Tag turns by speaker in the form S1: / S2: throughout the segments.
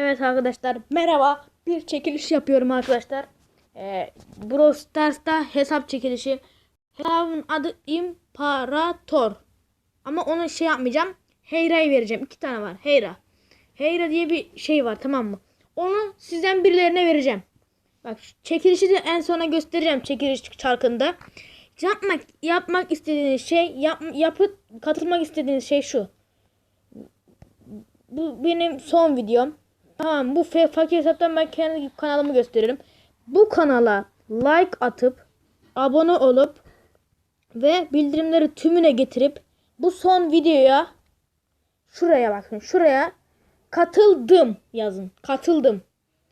S1: Evet arkadaşlar merhaba. Bir çekiliş yapıyorum arkadaşlar. Ee, Brawl Stars'ta hesap çekilişi. Hesabın adı İmparator. Ama onu şey yapmayacağım. Heyra'yı vereceğim. İki tane var. Heyra. Heyra diye bir şey var tamam mı? Onu sizden birilerine vereceğim. Bak çekilişi de en sona göstereceğim çekiliş çarkında. Yapmak yapmak istediğiniz şey yap, yapıp katılmak istediğiniz şey şu. Bu benim son videom. Tamam bu fakir hesaptan ben kendi kanalımı gösteririm. Bu kanala like atıp abone olup ve bildirimleri tümüne getirip bu son videoya şuraya bakın şuraya katıldım yazın. Katıldım.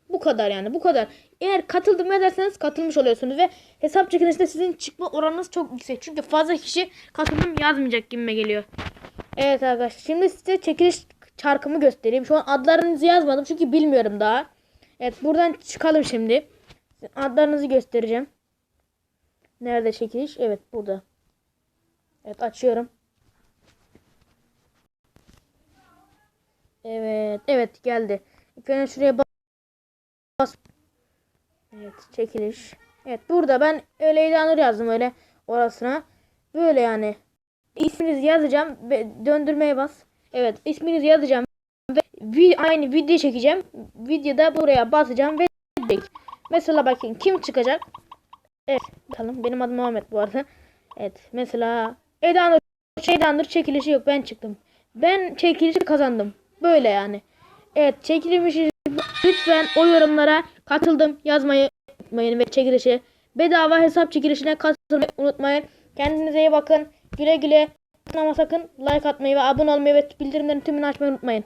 S1: Bu kadar yani bu kadar. Eğer katıldım ederseniz katılmış oluyorsunuz ve hesap çekilişinde sizin çıkma oranınız çok yüksek. Çünkü fazla kişi katıldım yazmayacak gibime geliyor. Evet arkadaşlar şimdi size çekiliş çarkımı göstereyim. Şu an adlarınızı yazmadım çünkü bilmiyorum daha. Evet buradan çıkalım şimdi. Adlarınızı göstereceğim. Nerede çekiliş? Evet burada. Evet açıyorum. Evet evet geldi. İlk şuraya bas. Evet çekiliş. Evet burada ben öyle ilanır yazdım öyle orasına. Böyle yani. İsminizi yazacağım ve döndürmeye bas. Evet isminizi yazacağım ve vi- aynı video çekeceğim. Videoda buraya basacağım ve. Mesela bakın kim çıkacak? Evet bakalım benim adım Muhammed bu arada. Evet mesela Edanur Edanur çekilişi yok ben çıktım. Ben çekilişi kazandım. Böyle yani. Evet çekilmişi lütfen o yorumlara katıldım yazmayı unutmayın ve çekilişe bedava hesap çekilişine katılmayı unutmayın. Kendinize iyi bakın. Güle güle. Ama sakın like atmayı ve abone olmayı ve bildirimlerin tümünü açmayı unutmayın.